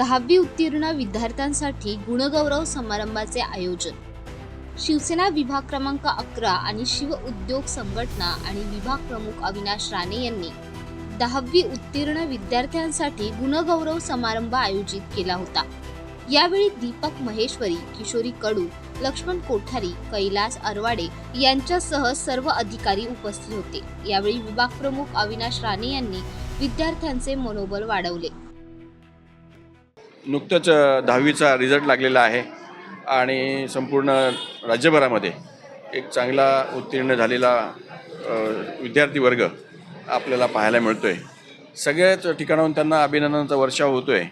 दहावी उत्तीर्ण विद्यार्थ्यांसाठी गुणगौरव समारंभाचे आयोजन. शिवसेना विभाग क्रमांक अकरा आणि शिव उद्योग संघटना आणि विभाग प्रमुख अविनाश राणे यांनी दहावी उत्तीर्ण विद्यार्थ्यांसाठी गुणगौरव समारंभ आयोजित केला होता. यावेळी दीपक महेश्वरी किशोरी कडू लक्ष्मण कोठारी कैलास अरवाडे यांच्यासह सर्व अधिकारी उपस्थित होते. यावेळी विभाग प्रमुख अविनाश राणे यांनी विद्यार्थ्यांचे मनोबल वाढवले. नुकतंच दहावीचा रिझल्ट लागलेला आहे आणि संपूर्ण राज्यभरामध्ये एक चांगला उत्तीर्ण झालेला विद्यार्थी वर्ग आपल्याला पाहायला मिळतो आहे सगळ्याच ठिकाणाहून त्यांना अभिनंदनाचा वर्षाव होतो आहे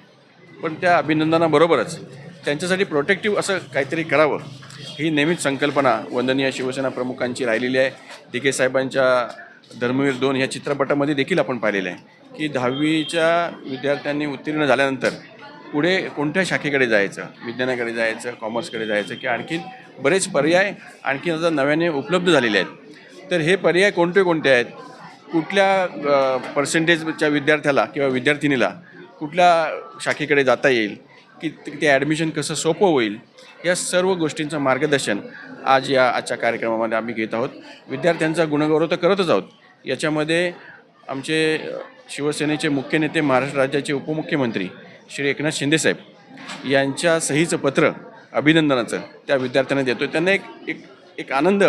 पण त्या अभिनंदनाबरोबरच त्यांच्यासाठी प्रोटेक्टिव्ह असं काहीतरी करावं ही नेहमीच संकल्पना वंदनीय शिवसेना प्रमुखांची राहिलेली आहे. डी के साहेबांच्या धर्मवीर दोन ह्या चित्रपटामध्ये देखील आपण पाहिलेलं आहे की दहावीच्या विद्यार्थ्यांनी उत्तीर्ण झाल्यानंतर पुढे कोणत्या शाखेकडे जायचं? विज्ञानाकडे जायचं कॉमर्सकडे जायचं की आणखीन बरेच पर्याय आणखीन आता नव्याने उपलब्ध झालेले आहेत. तर हे पर्याय कोणते कोणते आहेत? कुठल्या पर्सेंटेजच्या विद्यार्थ्याला किंवा विद्यार्थिनीला कुठल्या शाखेकडे जाता येईल? की ते- ॲडमिशन कसं सोपं होईल? या सर्व गोष्टींचं मार्गदर्शन आज या आजच्या कार्यक्रमामध्ये आम्ही घेत आहोत. विद्यार्थ्यांचा गुणगौरव तर करतच आहोत. याच्यामध्ये आमचे शिवसेनेचे मुख्य नेते महाराष्ट्र राज्याचे उपमुख्यमंत्री श्री एकनाथ शिंदेसाहेब यांच्या सहीचं पत्र अभिनंदनाचं त्या विद्यार्थ्यांना देतो त्यांना एक एक एक आनंद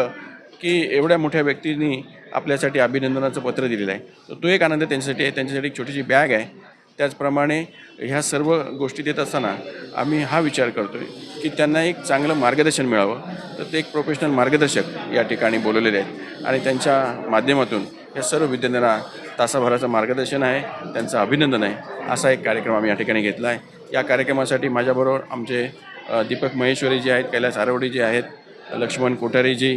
की एवढ्या मोठ्या व्यक्तींनी आपल्यासाठी अभिनंदनाचं पत्र दिलेलं आहे. तर तो एक आनंद त्यांच्यासाठी आहे. त्यांच्यासाठी एक छोटीशी बॅग आहे. त्याचप्रमाणे ह्या सर्व गोष्टी देत असताना आम्ही हा विचार करतो आहे की त्यांना एक चांगलं मार्गदर्शन मिळावं. तर ते एक प्रोफेशनल मार्गदर्शक या ठिकाणी बोलवलेले आहेत. आणि त्यांच्या माध्यमातून या सर्व विद्यार्थ्यांना तासाभराचं मार्गदर्शन आहे त्यांचं अभिनंदन आहे. असा एक कार्यक्रम आम्ही या ठिकाणी घेतला आहे. या कार्यक्रमासाठी माझ्याबरोबर आमचे दीपक महेश्वरी जे आहेत कैलास आरवडी जे आहेत लक्ष्मण कोठारीजी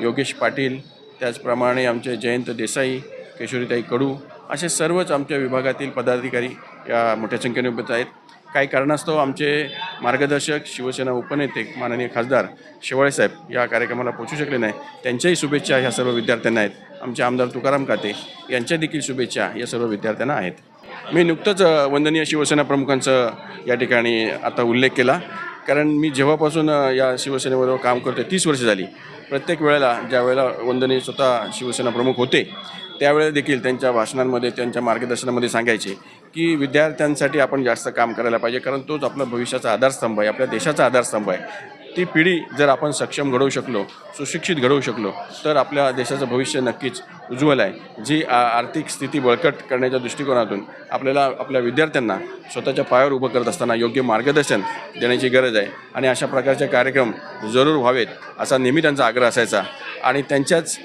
योगेश पाटील त्याचप्रमाणे आमचे जयंत देसाई केशोरीताई कडू असे सर्वच आमच्या विभागातील पदाधिकारी या मोठ्या संख्येने उपस्थित आहेत. काही कारणास्तव आमचे मार्गदर्शक शिवसेना उपनेते माननीय खासदार शेवाळेसाहेब या कार्यक्रमाला पोहोचू शकले नाही. त्यांच्याही शुभेच्छा ह्या सर्व विद्यार्थ्यांना आहेत. आमचे आमदार तुकाराम काते यांच्या देखील शुभेच्छा या सर्व विद्यार्थ्यांना आहेत. मी नुकतंच वंदनीय शिवसेना प्रमुखांचं या ठिकाणी आता उल्लेख केला. कारण मी जेव्हापासून या शिवसेनेबरोबर काम करतो तीस वर्ष झाली. प्रत्येक वेळेला ज्या वेळेला वंदने स्वतः शिवसेना प्रमुख होते त्यावेळेला देखील त्यांच्या भाषणांमध्ये त्यांच्या मार्गदर्शनामध्ये सांगायचे की विद्यार्थ्यांसाठी आपण जास्त काम करायला पाहिजे कारण तोच आपला भविष्याचा आधारस्तंभ आहे आपल्या देशाचा आधारस्तंभ आहे. ती पिढी जर आपण सक्षम घडवू शकलो सुशिक्षित घडवू शकलो तर आपल्या देशाचं भविष्य नक्कीच उज्ज्वल आहे. जी आ आर्थिक स्थिती बळकट करण्याच्या दृष्टिकोनातून आपल्याला आपल्या विद्यार्थ्यांना स्वतःच्या पायावर उभं करत असताना योग्य मार्गदर्शन देण्याची गरज आहे. आणि अशा प्रकारचे कार्यक्रम जरूर व्हावेत असा नेहमी त्यांचा आग्रह असायचा. आणि त्यांच्याच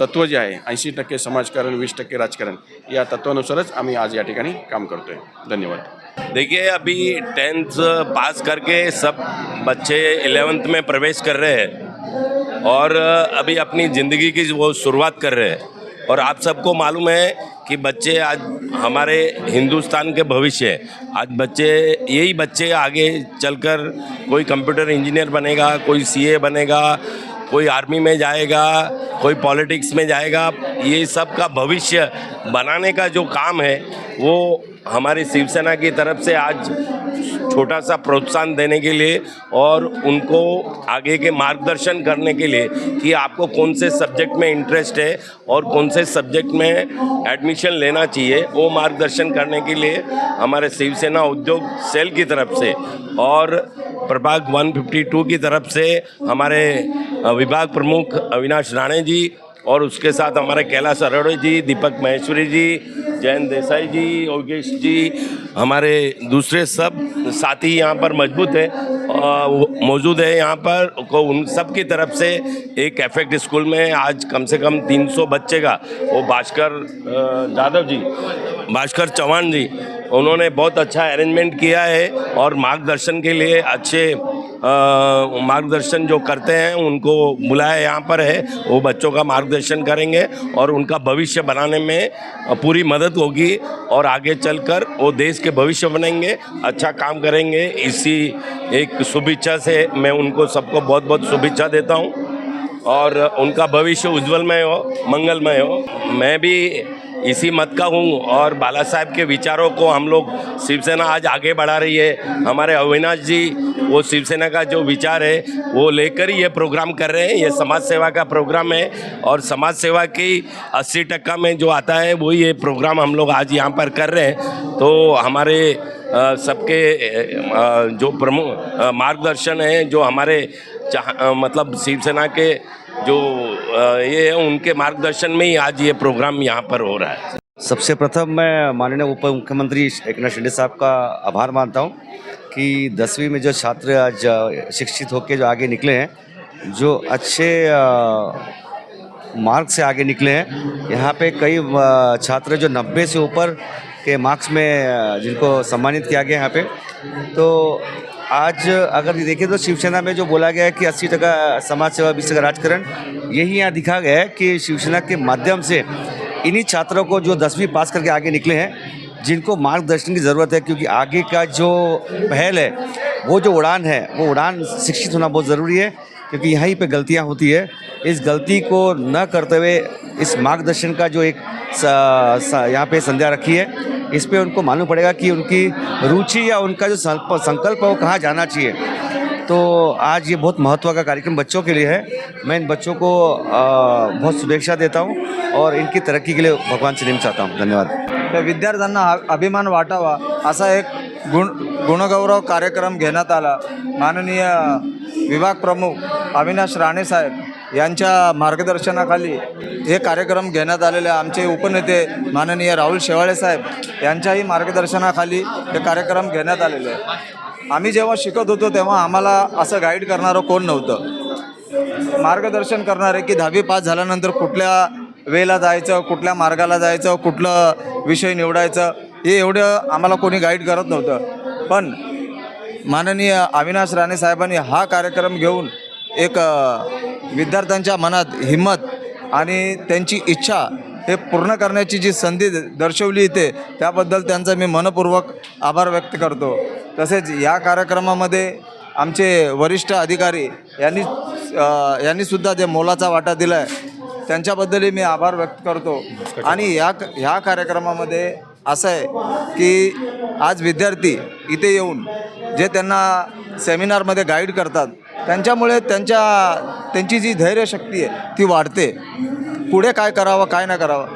तत्त्व जे आहे ऐंशी टक्के समाजकारण वीस टक्के राजकारण या तत्वानुसारच आम्ही आज या ठिकाणी काम करतोय. धन्यवाद. देखिए, अभी टेंथ पास करके सब बच्चे इलेवेंथ में प्रवेश कर रहे हैं और अभी अपनी ज़िंदगी की वो शुरुआत कर रहे हैं। और आप सबको मालूम है कि बच्चे आज हमारे हिंदुस्तान के भविष्य हैं। आज बच्चे, यही बच्चे आगे चलकर कोई कंप्यूटर इंजीनियर बनेगा, कोई सीए बनेगा कोई आर्मी में जाएगा, कोई पॉलिटिक्स में जाएगा, ये सब का भविष्य बनाने का जो काम है, वो हमारी शिवसेना की तरफ़ से आज छोटा सा प्रोत्साहन देने के लिए और उनको आगे के मार्गदर्शन करने के लिए कि आपको कौन से सब्जेक्ट में इंटरेस्ट है और कौन से सब्जेक्ट में एडमिशन लेना चाहिए, वो मार्गदर्शन करने के लिए हमारे शिवसेना उद्योग सेल की तरफ़ से और प्रभाग 152 की तरफ से हमारे विभाग प्रमुख अविनाश राणे जी और उसके साथ हमारे कैलाश अरोड़े जी, दीपक महेश्वरी जी, जयंत देसाई जी, योगेश जी, हमारे दूसरे सब साथी यहाँ पर मज़बूत है मौजूद है यहाँ पर, को उन सब की तरफ़ से एक एफेक्ट स्कूल में आज कम से कम 300 बच्चे का, वो भास्कर यादव जी, भास्कर चौहान जी, उन्होंने बहुत अच्छा अरेंजमेंट किया है और मार्गदर्शन के लिए अच्छे मार्गदर्शन जो करते हैं, उनको बुलाया यहाँ पर है। वो बच्चों का मार्गदर्शन करेंगे और उनका भविष्य बनाने में पूरी मदद होगी और आगे चलकर वो देश के भविष्य बनेंगे अच्छा काम करेंगे। इसी एक शुभेच्छा से मैं उनको सबको बहुत बहुत शुभेच्छा देता हूँ और उनका भविष्य उज्जवलमय हो, मंगलमय हो। मैं भी इसी मत का हूँ और बाला साहब के विचारों को हम लोग शिवसेना आज आगे बढ़ा रही है। हमारे अविनाश जी, वो शिवसेना का जो विचार है, वो लेकर ही ये प्रोग्राम कर रहे हैं। ये समाज सेवा का प्रोग्राम है और समाज सेवा की अस्सी टक्का में जो आता है वही ये प्रोग्राम हम लोग आज यहाँ पर कर रहे हैं। तो हमारे सबके जो प्रमुख मार्गदर्शन है, जो हमारे मतलब शिवसेना के जो ये है, उनके मार्गदर्शन में ही आज ये प्रोग्राम यहाँ पर हो रहा है। सबसे प्रथम मैं माननीय उप मुख्यमंत्री एक नाथ शिंदे साहब का आभार मानता हूँ कि दसवीं में जो छात्र आज शिक्षित होकर जो आगे निकले हैं, जो अच्छे मार्क्स से आगे निकले हैं, यहाँ पे कई छात्र जो नब्बे से ऊपर के मार्क्स में जिनको सम्मानित किया गया यहाँ पे तो आज अगर ये देखें तो शिवसेना में जो बोला गया है कि अस्सी टका समाज सेवा, बीस टका राजकरण, यही यहाँ दिखा गया है कि शिवसेना के माध्यम से इन्हीं छात्रों को जो दसवीं पास करके आगे निकले हैं, जिनको मार्गदर्शन की ज़रूरत है, क्योंकि आगे का जो पहल है, वो जो उड़ान है, वो उड़ान शिक्षित होना बहुत ज़रूरी है, क्योंकि यहीं पे गलतियाँ होती है। इस गलती को न करते हुए इस मार्गदर्शन का जो एक यहाँ पे संध्या रखी है, इस पे उनको मालूम पड़ेगा कि उनकी रुचि या उनका जो संकल्प है वो कहाँ जाना चाहिए। तो आज ये बहुत महत्व का कार्यक्रम बच्चों के लिए है। मैं इन बच्चों को बहुत शुभेच्छा देता हूँ और इनकी तरक्की के लिए भगवान से नेम चाहता हूँ। धन्यवाद। हा अभिमान वाटावा असा एक गुण, गुणगौरव कार्यक्रम घेण्यात आला। माननीय विभाग प्रमुख अविनाश राणे साहेब यांच्या मार्गदर्शनाखाली हे कार्यक्रम घेण्यात आलेले आहे. आमचे उपनेते माननीय राहुल शेवाळे साहेब यांच्याही मार्गदर्शनाखाली हे कार्यक्रम घेण्यात आलेले आहे आम्ही जेव्हा शिकत होतो तेव्हा आम्हाला असं गाईड करणारं कोण नव्हतं मार्गदर्शन करणारे की दहावी पास झाल्यानंतर कुठल्या वेला जायचं कुठल्या मार्गाला जायचं कुठलं विषय निवडायचं हे एवढं आम्हाला कोणी गाईड करत नव्हतं पण माननीय अविनाश राणे साहेबांनी हा कार्यक्रम घेऊन एक विद्यार्थ्यांच्या मनात हिंमत आणि त्यांची इच्छा हे पूर्ण करण्याची जी संधी दर्शवली इथे त्याबद्दल त्यांचा मी मनपूर्वक आभार व्यक्त करतो. तसेच या कार्यक्रमामध्ये आमचे वरिष्ठ अधिकारी यांनी यांनीसुद्धा जे मोलाचा वाटा दिला आहे त्यांच्याबद्दलही मी आभार व्यक्त करतो. आणि या ह्या कार्यक्रमामध्ये असं आहे की आज विद्यार्थी इथे येऊन जे त्यांना सेमिनारमध्ये गाईड करतात त्यांच्यामुळे त्यांच्या त्यांची जी धैर्यशक्ती आहे ती वाढते. पुढे काय करावं काय नाही करावं?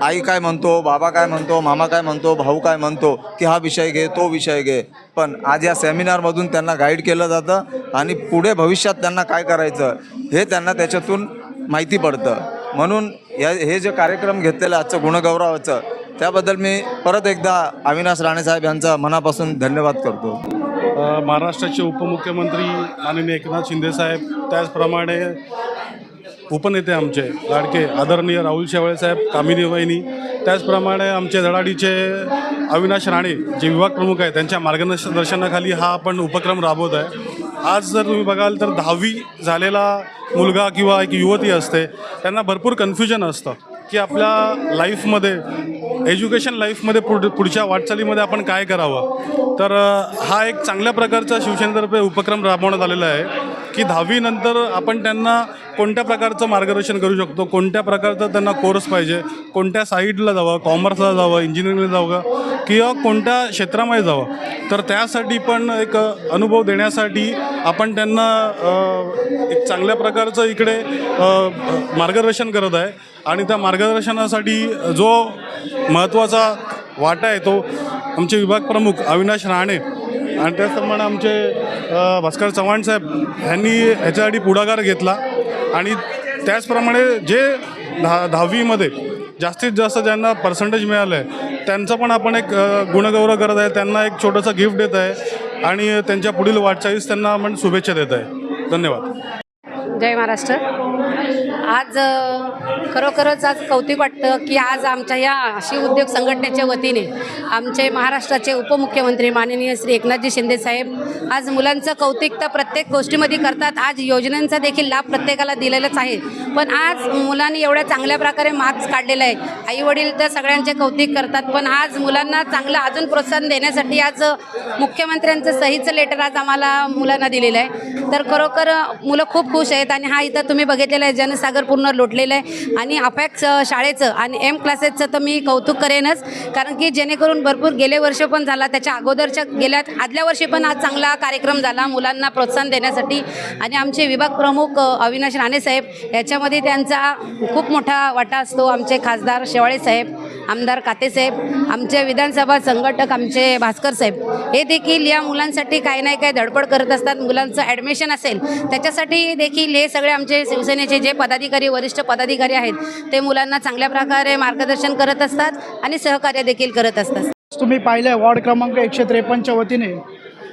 आई काय म्हणतो बाबा काय म्हणतो मामा काय म्हणतो भाऊ काय म्हणतो की हा विषय घे तो विषय घे. पण आज या सेमिनारमधून त्यांना गाईड केलं जातं आणि पुढे भविष्यात त्यांना काय करायचं हे त्यांना त्याच्यातून माहिती पडतं. म्हणून या हे जे कार्यक्रम घेतलेलं आजचं गुणगौरवाचं त्याबद्दल मी परत एकदा अविनाश राणे साहेब यांचा मनापासून धन्यवाद करतो. महाराष्ट्राचे उपमुख्यमंत्री माननीय एकनाथ शिंदेसाहेब त्याचप्रमाणे उपनेते आमचे लाडके आदरणीय राहुल शेवाळे साहेब कामिनी वहिनी त्याचप्रमाणे आमचे धडाडीचे अविनाश राणे जे विभाग प्रमुख आहेत त्यांच्या मार्गदर्शनाखाली हा आपण उपक्रम राबवत आहे. आज जर तुम्ही बघाल तर दहावी झालेला मुलगा किंवा एक युवती असते त्यांना भरपूर कन्फ्युजन असतं की आपल्या लाईफमध्ये एज्युकेशन लाईफमध्ये पुढ पुढच्या वाटचालीमध्ये आपण काय करावं? तर हा एक चांगल्या प्रकारचा शिवसेनेतर्फे उपक्रम राबवण्यात आलेला आहे की दहावीनंतर आपण त्यांना कोणत्या प्रकारचं मार्गदर्शन करू शकतो? कोणत्या प्रकारचा त्यांना कोर्स पाहिजे? कोणत्या साईडला जावं? कॉमर्सला जावं? इंजिनिअरिंगला जावं किंवा कोणत्या क्षेत्रामध्ये जावं? तर त्यासाठी पण एक अनुभव देण्यासाठी आपण त्यांना एक चांगल्या प्रकारचं इकडे मार्गदर्शन करत आहे. आणि त्या मार्गदर्शनासाठी जो महत्त्वाचा वाटा आहे तो आमचे विभाग प्रमुख अविनाश राणे आणि त्याचप्रमाणे आमचे भास्कर चव्हाण साहेब ह्यांनी ह्याच्यासाठी पुढाकार घेतला. आणि त्याचप्रमाणे जे दहा दहावीमध्ये जास्तीत जास्त ज्यांना पर्सेंटेज मिळालं आहे त्यांचं पण आपण एक गुणगौरव करत आहे. त्यांना एक छोटंसं गिफ्ट देत आहे. आणि त्यांच्या पुढील वाटचालीस त्यांना आपण शुभेच्छा देत आहे. धन्यवाद. जय महाराष्ट्र. आज खरोखरच आज कौतुक वाटतं की आज आमच्या या अशी उद्योग संघटनेच्या वतीने आमचे महाराष्ट्राचे उपमुख्यमंत्री माननीय श्री एकनाथजी शिंदे साहेब आज मुलांचं कौतुक तर प्रत्येक गोष्टीमध्ये करतात. आज योजनांचा देखील लाभ प्रत्येकाला दिलेलाच आहे. पण आज मुलांनी एवढ्या चांगल्या प्रकारे मार्क्स काढलेला आहे आई वडील तर सगळ्यांचे कौतुक करतात. पण आज मुलांना चांगलं अजून प्रोत्साहन देण्यासाठी आज मुख्यमंत्र्यांचं सहीचं लेटर आज आम्हाला मुलांना दिलेलं आहे. तर खरोखर मुलं खूप खुश आहेत आणि हा इथं तुम्ही बघितलेला आहे. जनसागर पूर्ण लोटलेलं आहे. आणि अफॅक्स शाळेचं आणि एम क्लासेसचं तर मी कौतुक करेनच. कारण की जेणेकरून भरपूर गेले वर्ष पण झाला त्याच्या अगोदरच्या गेल्या आदल्या वर्षी पण आज चांगला कार्यक्रम झाला मुलांना प्रोत्साहन देण्यासाठी. आणि आमचे विभाग प्रमुख अविनाश राणे साहेब याच्यामध्ये त्यांचा खूप मोठा वाटा असतो आमचे खासदार शेवाळे साहेब. आमदार काते साहेब आमचे विधानसभा संघटक आमचे भास्कर साहेब हे देखील या मुलांसाठी काही नाही काही धडपड करत असतात. मुलांचं ॲडमिशन असेल त्याच्यासाठी देखील हे सगळे आमचे शिवसेनेचे जे पदाधिकारी वरिष्ठ पदाधिकारी आहेत ते मुलांना चांगल्या प्रकारे मार्गदर्शन करत असतात आणि सहकार्य देखील करत असतात. तुम्ही पाहिलं वॉर्ड क्रमांक एकशे त्रेपन्नच्या वतीने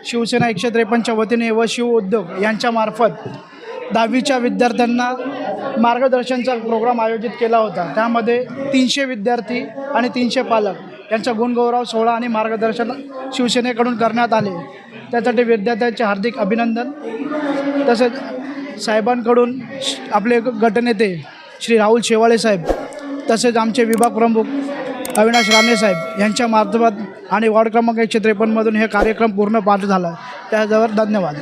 शिवसेना एकशे त्रेपन्नच्या वतीने व शिव उद्योग यांच्यामार्फत दहावीच्या विद्यार्थ्यांना मार्गदर्शनचा प्रोग्राम आयोजित केला होता. त्यामध्ये तीनशे विद्यार्थी आणि तीनशे पालक यांचा गुणगौरव सोहळा आणि मार्गदर्शन शिवसेनेकडून करण्यात आले. त्यासाठी विद्यार्थ्यांचे हार्दिक अभिनंदन. तसेच साहेबांकडून आपले गटनेते श्री राहुल शेवाळे साहेब तसेच आमचे विभाग प्रमुख अविनाश राणे साहेब यांच्या मार्फत आणि वॉर्ड क्रमांक एकशे त्रेपन्नमधून हे कार्यक्रम पूर्ण पार झाला. त्याजवळ धन्यवाद.